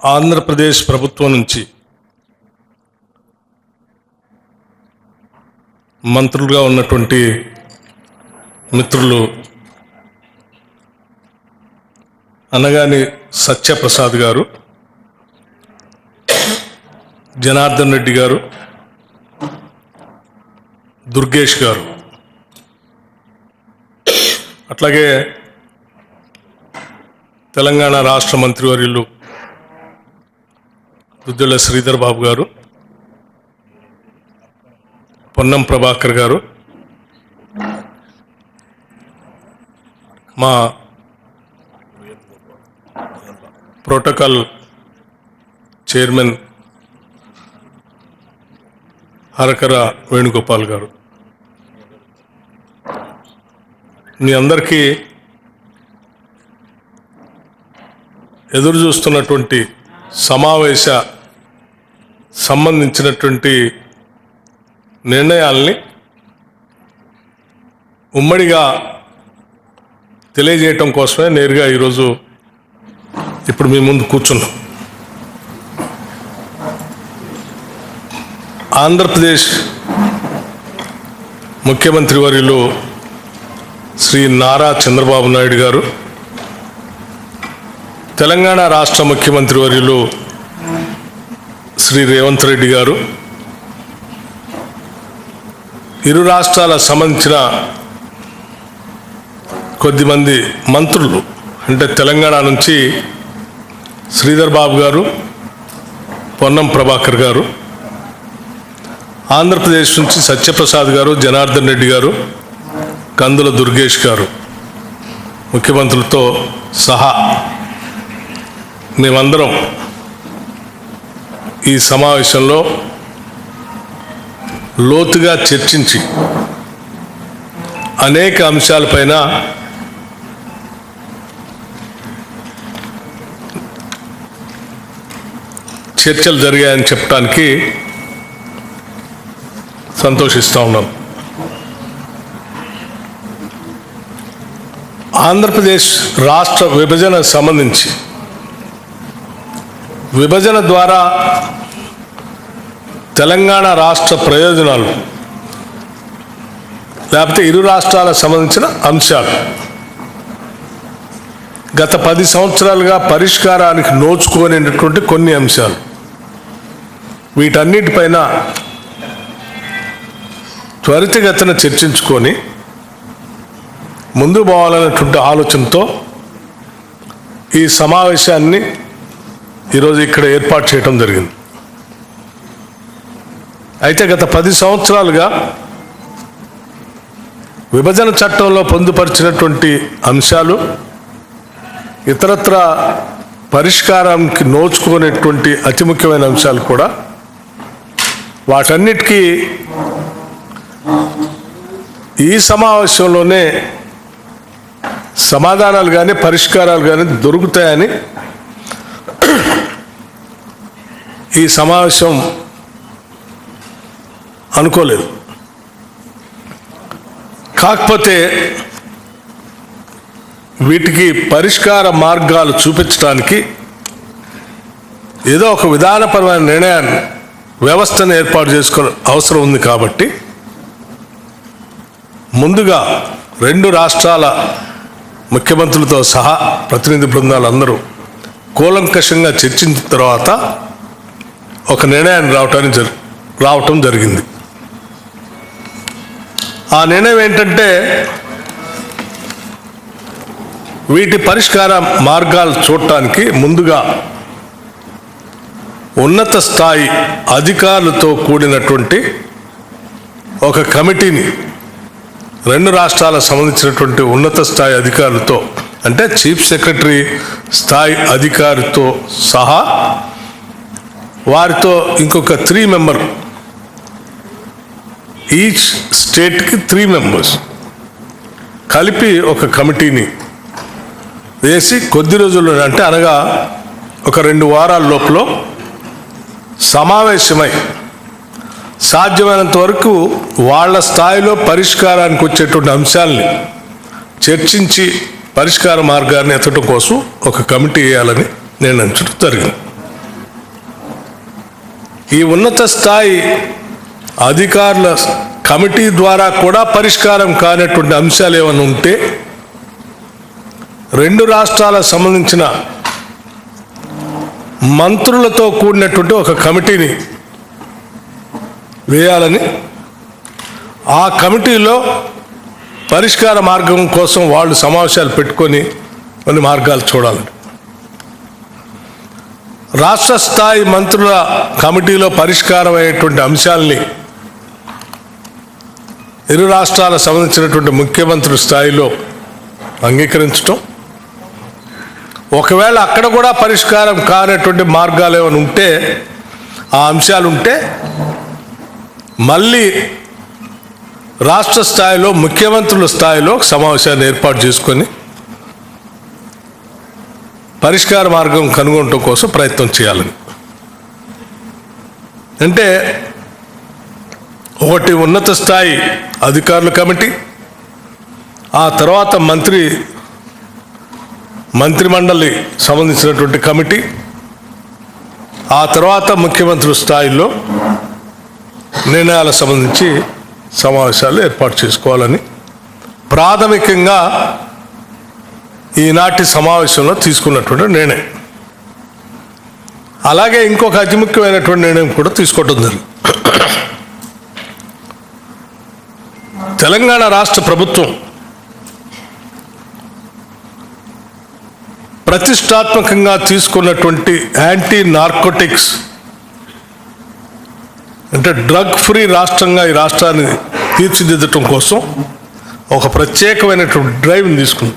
ఆంధ్రప్రదేశ్ ప్రభుత్వం నుంచి మంత్రులుగా ఉన్నటువంటి మిత్రులు అనగాని సత్యప్రసాద్ గారు జనార్దన్ రెడ్డి గారు దుర్గేష్ గారు. అట్లాగే తెలంగాణ రాష్ట్ర మంత్రివర్యులు దుద్దుల శ్రీధర్ బాబు గారు పొన్నం ప్రభాకర్ గారు మా ప్రోటోకాల్ చైర్మన్ హరకర వేణుగోపాల్ గారు. మీ అందరికీ ఎదురు చూస్తున్నటువంటి సమావేశ సంబంధించినటువంటి నిర్ణయాల్ని ఉమ్మడిగా తెలియజేయటం కోసమే నేరుగా ఈరోజు ఇప్పుడు మీ ముందు కూర్చున్నాం. ఆంధ్రప్రదేశ్ ముఖ్యమంత్రి వర్యులు శ్రీ నారా చంద్రబాబు నాయుడు గారు తెలంగాణ రాష్ట్ర ముఖ్యమంత్రి వర్యులు శ్రీ రేవంత్ రెడ్డి గారు ఇరు రాష్ట్రాల సంబంధించిన కొద్దిమంది మంత్రులు అంటే తెలంగాణ నుంచి శ్రీధర్ బాబు గారు పొన్నం ప్రభాకర్ గారు ఆంధ్రప్రదేశ్ నుంచి సత్యప్రసాద్ గారు జనార్దన్ రెడ్డి గారు కందుల దుర్గేష్ గారు ముఖ్యమంత్రులతో సహా మేమందరం ఈ సమావేశంలో లోతుగా చర్చించి అనేక అంశాలపైన చర్చలు జరిగాయని చెప్పడానికి సంతోషిస్తూ ఉన్నాం. ఆంధ్రప్రదేశ్ రాష్ట్ర విభజన సంబంధించి విభజన ద్వారా తెలంగాణ రాష్ట్ర ప్రయోజనాలు లేకపోతే ఇరు రాష్ట్రాలకు సంబంధించిన అంశాలు. గత పది సంవత్సరాలుగా పరిష్కారానికి నోచుకోనేటటువంటి కొన్ని అంశాలు. వీటన్నిటిపైన త్వరితగతిన చర్చించుకొని ముందు పోవాలనేటువంటి ఆలోచనతో ఈ సమావేశాన్ని ఈరోజు ఇక్కడ ఏర్పాటు చేయడం జరిగింది. అయితే గత పది సంవత్సరాలుగా విభజన చట్టంలో పొందుపరిచినటువంటి అంశాలు ఇతరత్ర పరిష్కారానికి నోచుకునేటువంటి అతి ముఖ్యమైన అంశాలు కూడా వాటన్నిటికీ ఈ సమావేశంలోనే సమాధానాలు కానీ పరిష్కారాలు కానీ దొరుకుతాయని ఈ సమావేశం అనుకోలేదు. కాకపోతే వీటికి పరిష్కార మార్గాలు చూపించడానికి ఏదో ఒక విధానపరమైన నిర్ణయాన్ని వ్యవస్థను ఏర్పాటు చేసుకో అవసరం ఉంది కాబట్టి ముందుగా రెండు రాష్ట్రాల ముఖ్యమంత్రులతో సహా ప్రతినిధి బృందాలు అందరూ కూలంకషంగా చర్చించిన తర్వాత ఒక నిర్ణయాన్ని రావటానికి జరి రావటం జరిగింది. ఆ నిర్ణయం ఏంటంటే వీటి పరిష్కార మార్గాలు చూడటానికి ముందుగా ఉన్నత స్థాయి అధికారులతో కూడినటువంటి ఒక కమిటీని రెండు రాష్ట్రాలకు సంబంధించినటువంటి ఉన్నత స్థాయి అధికారులతో అంటే చీఫ్ సెక్రటరీ స్థాయి అధికారితో సహా వారితో ఇంకొక త్రీ మెంబర్ ఈచ్ స్టేట్కి త్రీ మెంబర్స్ కలిపి ఒక కమిటీని వేసి కొద్ది రోజుల్లో అంటే అనగా ఒక రెండు వారాల లోపల సమావేశమై సాధ్యమైనంత వరకు వాళ్ళ స్థాయిలో పరిష్కారానికి వచ్చేటువంటి అంశాలని చర్చించి పరిష్కార మార్గాన్ని ఎత్తడం కోసం ఒక కమిటీ వేయాలని నిర్ణయించడం జరిగింది. ఈ ఉన్నత స్థాయి అధికారుల కమిటీ ద్వారా కూడా పరిష్కారం కానటువంటి అంశాలు ఏమైనా ఉంటే రెండు రాష్ట్రాలకు సంబంధించిన మంత్రులతో కూడినటువంటి ఒక కమిటీని వేయాలని ఆ కమిటీలో పరిష్కార మార్గం కోసం వాళ్ళు సమావేశాలు పెట్టుకొని కొన్ని మార్గాలు చూడాలని రాష్ట్ర స్థాయి మంత్రుల కమిటీలో పరిష్కారం అయ్యేటువంటి అంశాలని ఇరు రాష్ట్రాలకు సంబంధించినటువంటి ముఖ్యమంత్రి స్థాయిలో అంగీకరించటం. ఒకవేళ అక్కడ కూడా పరిష్కారం కానటువంటి మార్గాలు ఏమైనా ఉంటే ఆ అంశాలు ఉంటే మళ్ళీ రాష్ట్ర స్థాయిలో ముఖ్యమంత్రుల స్థాయిలో సమావేశాన్ని ఏర్పాటు చేసుకొని పరిష్కార మార్గం కనుగొనటం కోసం ప్రయత్నం చేయాలని అంటే ఒకటి ఉన్నత స్థాయి అధికారుల కమిటీ ఆ తర్వాత మంత్రి మంత్రిమండలి సంబంధించినటువంటి కమిటీ ఆ తర్వాత ముఖ్యమంత్రి స్థాయిలో నిర్ణయాలకు సంబంధించి సమావేశాలు ఏర్పాటు చేసుకోవాలని ప్రాథమికంగా ఈనాటి సమావేశంలో తీసుకున్నటువంటి నిర్ణయం. అలాగే ఇంకొక అతి ముఖ్యమైనటువంటి నిర్ణయం కూడా తీసుకోవటం జరిగింది. తెలంగాణ రాష్ట్ర ప్రభుత్వం ప్రతిష్టాత్మకంగా తీసుకున్నటువంటి యాంటీ నార్కోటిక్స్ అంటే డ్రగ్ ఫ్రీ రాష్ట్రంగా ఈ రాష్ట్రాన్ని తీర్చిదిద్దటం కోసం ఒక ప్రత్యేకమైనటువంటి డ్రైవ్ని తీసుకుంది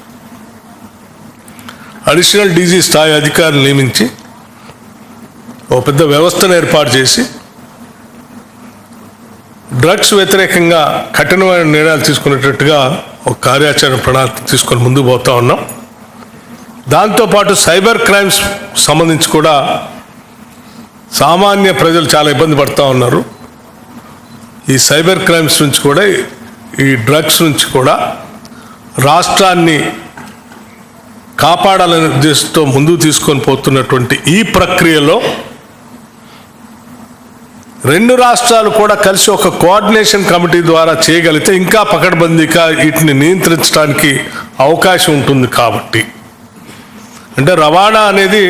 అడిషనల్ డీజీ స్థాయి అధికారులు నియమించి ఒక పెద్ద వ్యవస్థను ఏర్పాటు చేసి డ్రగ్స్ వ్యతిరేకంగా కఠినమైన నిర్ణయాలు తీసుకునేటట్టుగా ఒక కార్యాచరణ ప్రణాళిక తీసుకొని ముందుకు పోతా ఉన్నాం. దాంతోపాటు సైబర్ క్రైమ్స్ సంబంధించి కూడా సామాన్య ప్రజలు చాలా ఇబ్బంది పడుతూ ఉన్నారు. ఈ సైబర్ క్రైమ్స్ నుంచి కూడా ఈ డ్రగ్స్ నుంచి కూడా రాష్ట్రాన్ని కాపాడాలనే ఉద్దేశంతో ముందుకు తీసుకొని పోతున్నటువంటి ఈ ప్రక్రియలో రెండు రాష్ట్రాలు కూడా కలిసి ఒక కోఆర్డినేషన్ కమిటీ ద్వారా చేయగలిగితే ఇంకా పకడ్బందీగా వీటిని నియంత్రించడానికి అవకాశం ఉంటుంది కాబట్టి. అంటే రవాణా అనేది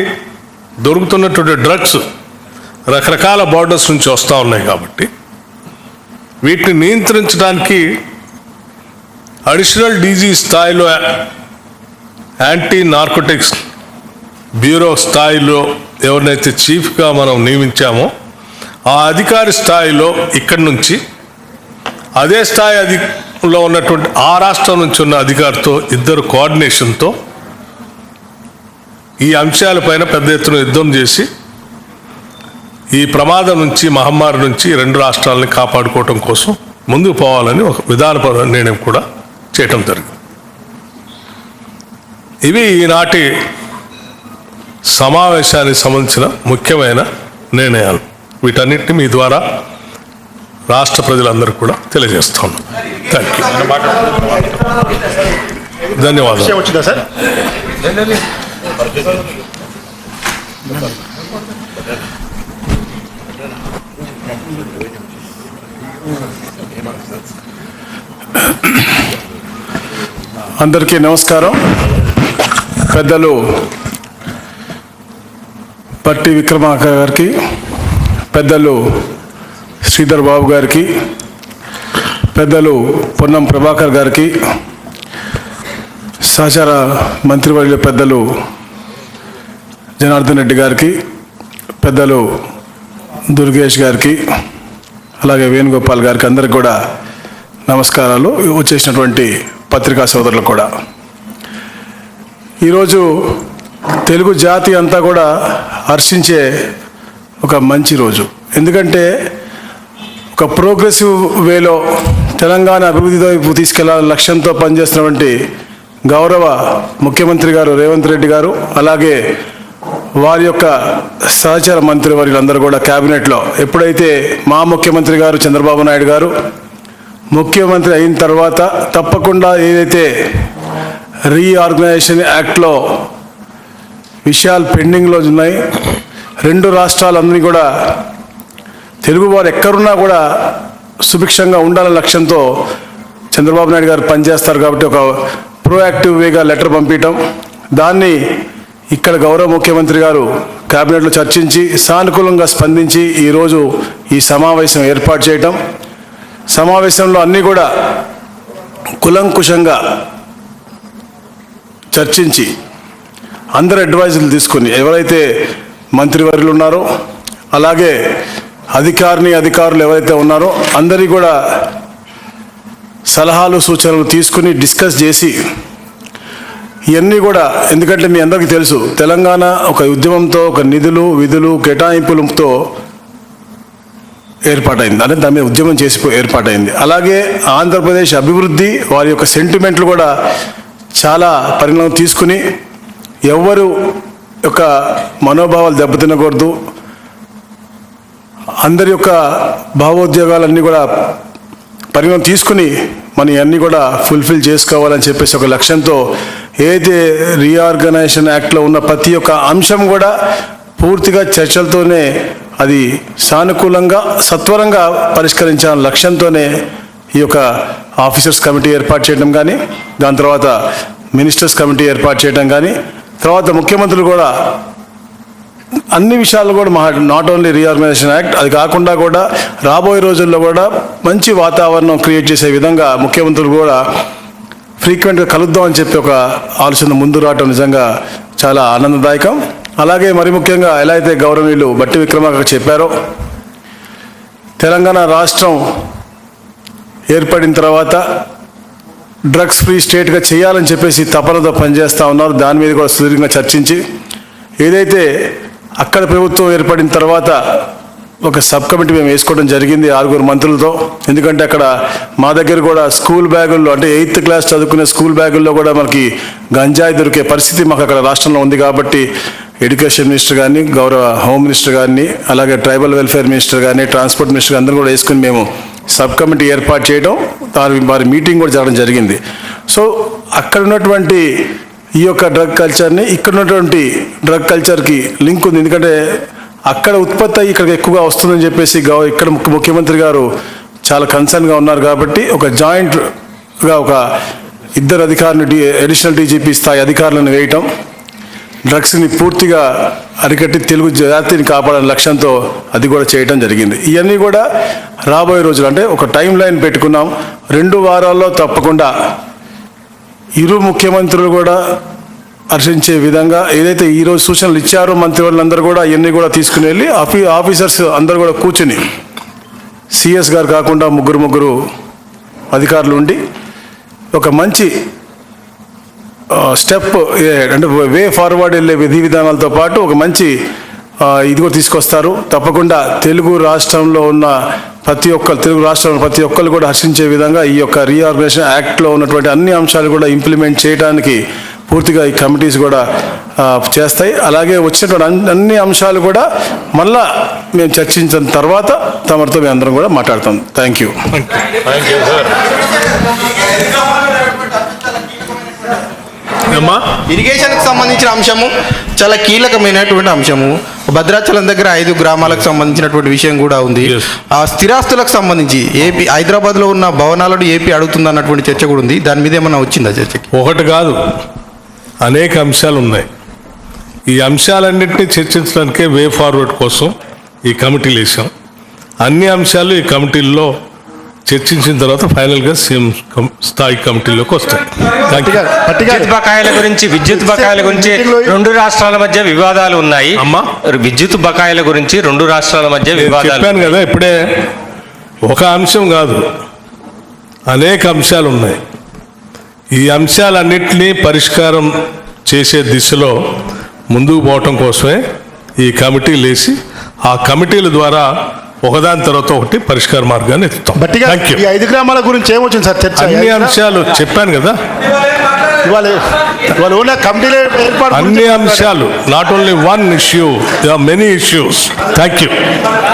దొరుకుతున్నటువంటి డ్రగ్స్ రకరకాల బార్డర్స్ నుంచి వస్తూ ఉన్నాయి కాబట్టి. వీటిని నియంత్రించడానికి అడిషనల్ డీజీ స్థాయిలో యాంటీ నార్కోటిక్స్ బ్యూరో స్థాయిలో ఎవరినైతే చీఫ్గా మనం నియమించామో ఆ అధికారి స్థాయిలో ఇక్కడి నుంచి అదే స్థాయి అధిలో ఉన్నటువంటి ఆ రాష్ట్రం నుంచి ఉన్న అధికారితో ఇద్దరు కోఆర్డినేషన్తో ఈ అంశాలపైన పెద్ద ఎత్తున యుద్ధం చేసి ఈ ప్రమాదం నుంచి మహమ్మారి నుంచి రెండు రాష్ట్రాలని కాపాడుకోవటం కోసం ముందుకు పోవాలని ఒక విధానపర నిర్ణయం కూడా చేయటం జరిగింది. ఇవి ఈనాటి సమావేశానికి సంబంధించిన ముఖ్యమైన నిర్ణయాలు. వీటన్నిటిని మీ ద్వారా రాష్ట్ర ప్రజలందరూ కూడా తెలియజేస్తాను థ్యాంక్ యూ ధన్యవాదాలు. అందరికీ నమస్కారం. పెద్దలు పట్టి విక్రమార్క గారికి పెద్దలు శ్రీధర్ బాబు గారికి పెద్దలు పొన్నం ప్రభాకర్ గారికి సహచార మంత్రివర్యుల పెద్దలు జనార్దన్ రెడ్డి గారికి పెద్దలు దుర్గేష్ గారికి అలాగే వేణుగోపాల్ గారికి అందరికి కూడా నమస్కారాలు. వచ్చేసినటువంటి పత్రికా సోదరులు కూడా. ఈరోజు తెలుగు జాతి అంతా కూడా హర్షించే ఒక మంచి రోజు. ఎందుకంటే ఒక ప్రోగ్రెసివ్ వేలో తెలంగాణ అభివృద్ధితో తీసుకెళ్ళాలని లక్ష్యంతో పనిచేస్తున్నటువంటి గౌరవ ముఖ్యమంత్రి గారు రేవంత్ రెడ్డి గారు అలాగే వారి యొక్క సహచర మంత్రి వర్యులందరూ కూడా క్యాబినెట్లో. ఎప్పుడైతే మా ముఖ్యమంత్రి గారు చంద్రబాబు నాయుడు గారు ముఖ్యమంత్రి అయిన తర్వాత తప్పకుండా ఏదైతే రీఆర్గనైజేషన్ యాక్ట్లో విషయాలు పెండింగ్లో ఉన్నాయి. రెండు రాష్ట్రాలన్నీ కూడా తెలుగువారు ఎక్కడున్నా కూడా సుభిక్షంగా ఉండాలనే లక్ష్యంతో చంద్రబాబు నాయుడు గారు పనిచేస్తారు కాబట్టి ఒక ప్రోయాక్టివ్ వేగా లెటర్ పంపించటం. దాన్ని ఇక్కడ గౌరవ ముఖ్యమంత్రి గారు కేబినెట్లో చర్చించి సానుకూలంగా స్పందించి ఈరోజు ఈ సమావేశం ఏర్పాటు చేయటం. సమావేశంలో అన్నీ కూడా కులంకుశంగా చర్చించి అందరు అడ్వైజులు తీసుకొని ఎవరైతే మంత్రివర్యులు ఉన్నారో అలాగే అధికారిని అధికారులు ఎవరైతే ఉన్నారో అందరి కూడా సలహాలు సూచనలు తీసుకుని డిస్కస్ చేసి ఇవన్నీ కూడా ఎందుకంటే మీ అందరికీ తెలుసు తెలంగాణ ఒక ఉద్యమంతో ఒక నిధులు విధులు కేటాయింపులతో ఏర్పాటైంది. అంటే దాని మీద ఉద్యమం చేసి ఏర్పాటైంది. అలాగే ఆంధ్రప్రదేశ్ అభివృద్ధి వారి యొక్క సెంటిమెంట్లు కూడా చాలా పరిణామం తీసుకుని ఎవ్వరు యొక్క మనోభావాలు దెబ్బతినకూడదు. అందరి యొక్క భావోద్యోగాలన్నీ కూడా పరిగణం తీసుకుని మనం అన్నీ కూడా ఫుల్ఫిల్ చేసుకోవాలని చెప్పేసి ఒక లక్ష్యంతో ఏదైతే రీఆర్గనైజేషన్ యాక్ట్లో ఉన్న ప్రతి ఒక్క అంశం కూడా పూర్తిగా చర్చలతోనే అది సానుకూలంగా సత్వరంగా పరిష్కరించాలని లక్ష్యంతోనే ఈ యొక్క ఆఫీసర్స్ కమిటీ ఏర్పాటు చేయడం కానీ దాని తర్వాత మినిస్టర్స్ కమిటీ ఏర్పాటు చేయడం కానీ తర్వాత ముఖ్యమంత్రులు కూడా అన్ని విషయాలు కూడా మా నాట్ ఓన్లీ రీఆర్గనైజేషన్ యాక్ట్ అది కాకుండా కూడా రాబోయే రోజుల్లో కూడా మంచి వాతావరణం క్రియేట్ చేసే విధంగా ముఖ్యమంత్రులు కూడా ఫ్రీక్వెంట్గా కలుద్దాం అని చెప్పి ఒక ఆలోచన ముందు రావటం నిజంగా చాలా ఆనందదాయకం. అలాగే మరి ముఖ్యంగా ఎలా అయితే గౌరవనీయులు బట్టి విక్రమార్క చెప్పారో తెలంగాణ రాష్ట్రం ఏర్పడిన తర్వాత డ్రగ్స్ ఫ్రీ స్టేట్గా చేయాలని చెప్పేసి తపనతో పనిచేస్తూ ఉన్నారు. దాని మీద కూడా సుదీర్ఘంగా చర్చించి ఏదైతే అక్కడ ప్రభుత్వం ఏర్పడిన తర్వాత ఒక సబ్ కమిటీ మేము వేసుకోవడం జరిగింది ఆరుగురు మంత్రులతో. ఎందుకంటే అక్కడ మా దగ్గర కూడా స్కూల్ బ్యాగుల్లో అంటే ఎయిత్ క్లాస్ చదువుకునే స్కూల్ బ్యాగుల్లో కూడా మనకి గంజాయి దొరికే పరిస్థితి మాకు అక్కడ రాష్ట్రంలో ఉంది కాబట్టి ఎడ్యుకేషన్ మినిస్టర్ కానీ గౌరవ హోమ్ మినిస్టర్ కానీ అలాగే ట్రైబల్ వెల్ఫేర్ మినిస్టర్ కానీ ట్రాన్స్పోర్ట్ మినిస్టర్ అందరూ కూడా వేసుకుని మేము సబ్ కమిటీ ఏర్పాటు చేయడం దాని వారి మీటింగ్ కూడా జరగడం జరిగింది. సో అక్కడ ఉన్నటువంటి ఈ యొక్క డ్రగ్ కల్చర్ని ఇక్కడ ఉన్నటువంటి డ్రగ్ కల్చర్కి లింక్ ఉంది. ఎందుకంటే అక్కడ ఉత్పత్తి అయ్యి ఇక్కడికి ఎక్కువగా వస్తుందని చెప్పేసి ఇక్కడ ముఖ్యమంత్రి గారు చాలా కన్సర్న్గా ఉన్నారు కాబట్టి ఒక జాయింట్గా ఒక ఇద్దరు అధికారులు అడిషనల్ డీజీపీ స్థాయి అధికారులను వేయటం డ్రగ్స్ని పూర్తిగా అరికట్టి తెలుగు జాతిని కాపాడాలనే లక్ష్యంతో అది కూడా చేయడం జరిగింది. ఇవన్నీ కూడా రాబోయే రోజులు అంటే ఒక టైం లైన్ పెట్టుకున్నాం. రెండు వారాల్లో తప్పకుండా ఇరు ముఖ్యమంత్రులు కూడా హర్షించే విధంగా ఏదైతే ఈరోజు సూచనలు ఇచ్చారో మంత్రివర్యులందరూ కూడా ఇవన్నీ కూడా తీసుకుని వెళ్ళి ఆఫీ ఆఫీసర్స్ అందరూ కూడా కూర్చుని సిఎస్ గారు కాకుండా ముగ్గురు ముగ్గురు అధికారులు ఉండి ఒక మంచి స్టెప్ అంటే వే ఫార్వర్డ్ వెళ్ళే విధి విధానాలతో పాటు ఒక మంచి ఇది కూడా తీసుకొస్తారు. తప్పకుండా తెలుగు రాష్ట్రంలో ఉన్న ప్రతి ఒక్కరు తెలుగు రాష్ట్రంలో ప్రతి ఒక్కరు కూడా హర్షించే విధంగా ఈ యొక్క రీఆర్గనైజేషన్ యాక్ట్లో ఉన్నటువంటి అన్ని అంశాలు కూడా ఇంప్లిమెంట్ చేయడానికి పూర్తిగా ఈ కమిటీస్ కూడా చేస్తాయి. అలాగే వచ్చినటువంటి అన్ని- అన్ని అంశాలు కూడా మళ్ళా మేము చర్చించిన తర్వాత తమరితో మేము అందరం కూడా మాట్లాడతాం. Thank you thank you sir అమ్మా ఇరిగేషన్కి సంబంధించిన అంశము చాలా కీలకమైనటువంటి అంశము. భద్రాచలం దగ్గర ఐదు గ్రామాలకు సంబంధించినటువంటి విషయం కూడా ఉంది. ఆ స్థిరాస్తులకు సంబంధించి ఏపీ హైదరాబాద్లో ఉన్న భవనాలను ఏపీ అడుగుతుంది అన్నటువంటి చర్చ కూడా ఉంది. దాని మీద ఏమన్నా వచ్చిందా చర్చకి? ఒకటి కాదు. అనేక అంశాలు ఉన్నాయి. ఈ అంశాలన్నింటినీ చర్చించడానికే వే ఫార్వర్డ్ కోసం ఈ కమిటీలు వేసాం అన్ని అంశాలు ఈ కమిటీల్లో చర్చించిన తర్వాత ఫైనల్గా సీఎం స్థాయి కమిటీలోకి వస్తాయి విద్యుత్ బకాయిల గురించి విద్యుత్ బకాయిల గురించి రెండు రాష్ట్రాల మధ్య వివాదాలు ఉన్నాయి. అమ్మా? విద్యుత్ బకాయిల గురించి రెండు రాష్ట్రాల మధ్య వివాదాలు చెప్పాను కదా ఇప్పుడే. ఒక అంశం కాదు. అనేక అంశాలు ఉన్నాయి. ఈ అంశాలన్నింటినీ పరిష్కారం చేసే దిశలో ముందుకు పోవటం కోసమే ఈ కమిటీలు వేసి ఆ కమిటీల ద్వారా ఒకదాని తర్వాత ఒకటి పరిష్కార మార్గాన్ని ఎత్తుతాం. బట్టిగా ఈ ఐదు గ్రామాల గురించి ఏమొచ్చింది సార్? చర్చ అన్ని అంశాలు చెప్పాను కదా. ఇవాళ ఇవాళ ఉన్న కమిటీలు ఏర్పాటు అన్ని అంశాలు not only one issue many issues thank you